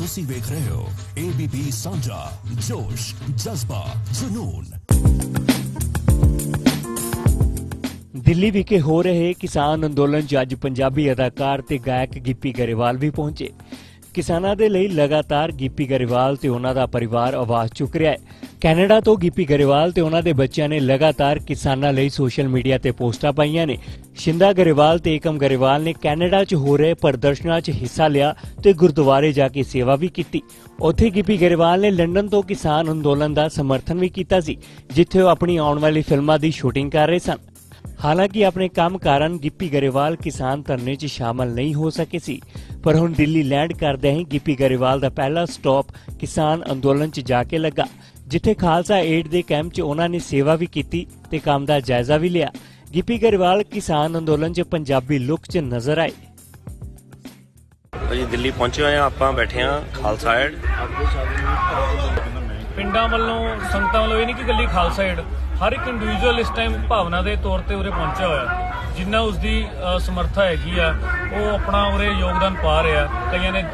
ਤੁਸੀਂ ਵੇਖ ਰਹੇ ਹੋ ABP ਸਾਂਝਾ, ਜੋਸ਼, ਜਜ਼ਬਾ, ਜਨੂਨ। ਦਿੱਲੀ ਵਿਖੇ ਹੋ ਰਹੇ ਕਿਸਾਨ ਅੰਦੋਲਨ 'ਚ ਅੱਜ ਪੰਜਾਬੀ ਅਦਾਕਾਰ ਤੇ ਗਾਇਕ ਗਿੱਪੀ ਗਰੇਵਾਲ ਵੀ ਪਹੁੰਚੇ। ਕਿਸਾਨਾਂ ਦੇ ਲਈ ਲਗਾਤਾਰ ਗੀਪੀ ਗਰੇਵਾਲ ਤੇ ਉਹਨਾਂ ਦਾ ਪਰਿਵਾਰ ਆਵਾਜ਼ ਚੁੱਕ ਰਿਹਾ ਹੈ। ਕੈਨੇਡਾ ਤੋਂ ਗੀਪੀ ਗਰੇਵਾਲ ਤੇ ਉਹਨਾਂ ਦੇ ਬੱਚਿਆਂ ਨੇ ਲਗਾਤਾਰ ਕਿਸਾਨਾਂ ਲਈ ਸੋਸ਼ਲ ਮੀਡੀਆ ਤੇ ਪੋਸਟਾਂ ਪਾਈਆਂ ਨੇ। ਸ਼ਿੰਦਾ ਗਰੇਵਾਲ ਤੇ ਏਕਮ ਗਰੇਵਾਲ ਨੇ ਕੈਨੇਡਾ 'ਚ ਹੋ ਰਹੇ ਪ੍ਰਦਰਸ਼ਨਾਂ 'ਚ ਹਿੱਸਾ ਲਿਆ ਤੇ ਗੁਰਦੁਆਰੇ ਜਾ ਕੇ ਸੇਵਾ ਵੀ ਕੀਤੀ। ਉੱਥੇ ਗਿੱਪੀ ਗਰੇਵਾਲ ਨੇ ਲੰਡਨ ਤੋਂ ਕਿਸਾਨ ਅੰਦੋਲਨ ਦਾ ਸਮਰਥਨ ਵੀ ਕੀਤਾ ਸੀ, ਜਿੱਥੇ ਉਹ ਆਪਣੀ ਆਉਣ ਵਾਲੀ ਫਿਲਮਾਂ ਦੀ ਸ਼ੂਟਿੰਗ ਕਰ ਰਹੇ ਸਨ। ਹਾਲਾਂਕਿ ਆਪਣੇ ਕੰਮ ਕਾਰਨ ਗਿੱਪੀ ਗਰੇਵਾਲ ਕਿਸਾਨ ਧਰਨੇ 'ਚ ਸ਼ਾਮਲ ਨਹੀਂ ਹੋ ਸਕੇ ਸੀ ਪਰ ਹੁਣ ਦਿੱਲੀ ਲੈਂਡ ਕਰਦੇ ਹੀ ਗਿੱਪੀ ਗਰੇਵਾਲ ਦਾ ਪਹਿਲਾ ਸਟਾਪ ਕਿਸਾਨ ਅੰਦੋਲਨ 'ਚ ਜਾ ਕੇ ਲੱਗਾ ਜਿੱਥੇ ਖਾਲਸਾ ਏਡ ਦੇ ਕੈਂਪ 'ਚ ਉਹਨਾਂ ਨੇ ਸੇਵਾ ਵੀ ਕੀਤੀ ਤੇ ਕੰਮ ਦਾ ਜਾਇਜ਼ਾ ਵੀ ਲਿਆ। ਗਿੱਪੀ ਗਰੇਵਾਲ ਕਿਸਾਨ ਅੰਦੋਲਨ 'ਚ ਪੰਜਾਬੀ ਲੁੱਕ 'ਚ ਨਜ਼ਰ ਆਏ। ਅਸੀਂ ਦਿੱਲੀ ਪਹੁੰਚੇ ਹੋਏ ਆ ਆਪਾਂ ਬੈਠੇ ਆ ਖਾਲਸਾ ਏਡ। ਪਿੰਡਾਂ ਵੱਲੋਂ ਸੰਗਤਾਂ ਵੱਲੋਂ ਇਹ ਨਹੀਂ ਕਿ ਗੱਲੀ ਖਾਲਸਾ ਏਡ। ਹਰ ਇੱਕ ਇੰਡੀਵਿਜੂਅਲ ਇਸ ਟਾਈਮ ਭਾਵਨਾ ਦੇ ਤੌਰ ਤੇ ਉਰੇ ਪਹੁੰਚਿਆ ਹੋਇਆ ਜਿੰਨਾ ਉਸਦੀ ਅ, ਸਮਰੱਥਾ ਹੈਗੀ ਆ ਉਹ ਆਪਣਾ ਉਰੇ ਯੋਗਦਾਨ ਪਾ ਰਿਹਾ ਕਈਆਂ ਨੇ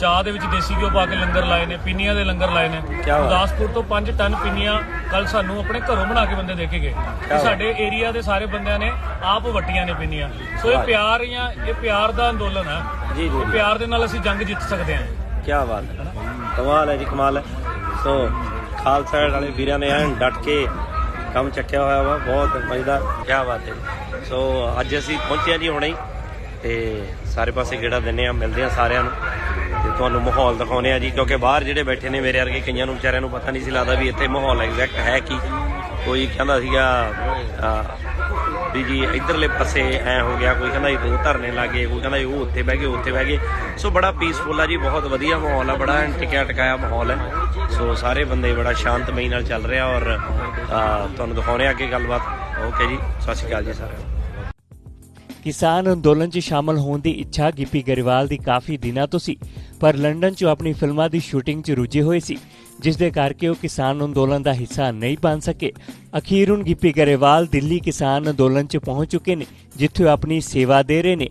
ਚਾਹ ਦੇ ਵਿੱਚ ਦੇਸੀ ਘਿਓ ਪਾ ਕੇ ਲੰਗਰ ਲਾਏ ਨੇ ਪਿੰਨੀਆਂ ਦੇ ਲੰਗਰ ਲਾਏ ਨੇ। ਗੁਰਦਾਸਪੁਰ ਤੋਂ 5 ਟਨ ਪਿੰਨੀਆਂ ਕੱਲ ਸਾਨੂੰ ਆਪਣੇ ਘਰੋਂ ਬਣਾ ਕੇ ਬੰਦੇ ਦੇ ਕੇ ਗਏ। ਤੇ। ਸਾਡੇ ਏਰੀਆ ਦੇ ਸਾਰੇ ਬੰਦਿਆਂ ਨੇ ਆਪ ਵਟੀਆਂ ਨੇ ਪਿੰਨੀਆਂ ਸੋ ਇਹ। ਪਿਆਰ ਜਾਂ ਇਹ ਪਿਆਰ ਦਾ ਅੰਦੋਲਨ ਹੈ ਜੀ, ਜੀ। ਪਿਆਰ ਦੇ ਨਾਲ ਅਸੀਂ ਜੰਗ ਜਿੱਤ ਸਕਦੇ ਹਾਂ। ਕੀ ਬਾਤ ਹੈ। ਕਮਾਲ ਹੈ ਜੀ ਕਮਾਲ ਹੈ। ਸੋ ਖਾਲਸਾ ਵਾਲੇ ਵੀਰਾਂ ਨੇ ਐਨ ਡਟ ਕੇ ਕੰਮ ਚੱਕਿਆ ਹੋਇਆ ਵਾ, ਬਹੁਤ ਮਜ਼ੇਦਾਰ ਕਿਆ ਬਾਤ ਹੈ ਸੋ ਅੱਜ ਅਸੀਂ ਪਹੁੰਚੇ ਆ ਜੀ ਹੁਣੇ ਹੀ, ਤੇ ਸਾਰੇ ਪਾਸੇ ਗੇੜਾ ਦਿੰਨੇ ਆ ਮਿਲਦੇ ਆ ਸਾਰਿਆਂ ਨੂੰ, ਤੇ ਤੁਹਾਨੂੰ ਮਾਹੌਲ ਦਿਖਾਉਨੇ ਆ ਜੀ, ਕਿਉਂਕਿ ਬਾਹਰ ਜਿਹੜੇ ਬੈਠੇ ਨੇ ਮੇਰੇ ਵਰਗੇ ਕਈਆਂ ਨੂੰ, ਵਿਚਾਰਿਆਂ ਨੂੰ ਪਤਾ ਨਹੀਂ ਸੀ ਲੱਗਦਾ ਵੀ ਇੱਥੇ ਮਾਹੌਲ ਐਗਜ਼ੈਕਟ ਹੈ ਕੀ। ਕੋਈ ਕਹਿੰਦਾ ਸੀਗਾ ਵੀ ਜੀ ਇਧਰਲੇ ਪਾਸੇ ਐ ਹੋ ਗਿਆ, ਕੋਈ ਕਹਿੰਦਾ ਜੀ ਦੋ ਧਰਨੇ ਲੱਗੇ, ਕੋਈ ਕਹਿੰਦਾ ਜੀ ਉਹ ਉੱਥੇ ਬਹਿ ਗਏ, ਉੱਥੇ ਬਹਿ ਗਏ। ਸੋ ਬੜਾ ਪੀਸਫੁਲ ਆ ਜੀ, ਬਹੁਤ ਵਧੀਆ ਮਾਹੌਲ ਆ, ਬੜਾ ਟਿਕਿਆ ਟਿਕਾਇਆ ਮਾਹੌਲ ਹੈ। ਸੋ ਸਾਰੇ ਬੰਦੇ ਬੜਾ ਸ਼ਾਂਤਮਈ ਨਾਲ ਚੱਲ ਰਿਹਾ ਔਰ ਤੁਹਾਨੂੰ ਦਿਖਾਉਣੇ ਅੱਗੇ ਗੱਲਬਾਤ। ਓਕੇ ਜੀ, ਸਤਿ ਸ਼੍ਰੀ ਅਕਾਲ ਜੀ ਸਾਰਿਆਂ ਕਿਸਾਨ ਅੰਦੋਲਨ 'ਚ ਸ਼ਾਮਲ ਹੋਣ ਦੀ ਇੱਛਾ ਗਿੱਪੀ ਗਰੇਵਾਲ ਦੀ ਕਾਫੀ ਦਿਨਾਂ ਤੋਂ ਸੀ, ਪਰ ਲੰਡਨ 'ਚ ਆਪਣੀ ਫਿਲਮਾਂ ਦੀ ਸ਼ੂਟਿੰਗ 'ਚ ਰੁੱਝੇ ਹੋਏ ਸੀ, ਜਿਸ ਦੇ ਕਰਕੇ ਉਹ ਕਿਸਾਨ ਅੰਦੋਲਨ ਦਾ ਹਿੱਸਾ ਨਹੀਂ ਬਣ ਸਕੇ। ਅਖੀਰ ਹੁਣ ਗਿੱਪੀ ਗਰੇਵਾਲ ਦਿੱਲੀ ਕਿਸਾਨ ਅੰਦੋਲਨ 'ਚ ਪਹੁੰਚ ਚੁੱਕੇ ਨੇ, ਜਿੱਥੇ ਉਹ ਆਪਣੀ ਸੇਵਾ ਦੇ ਰਹੇ ਨੇ।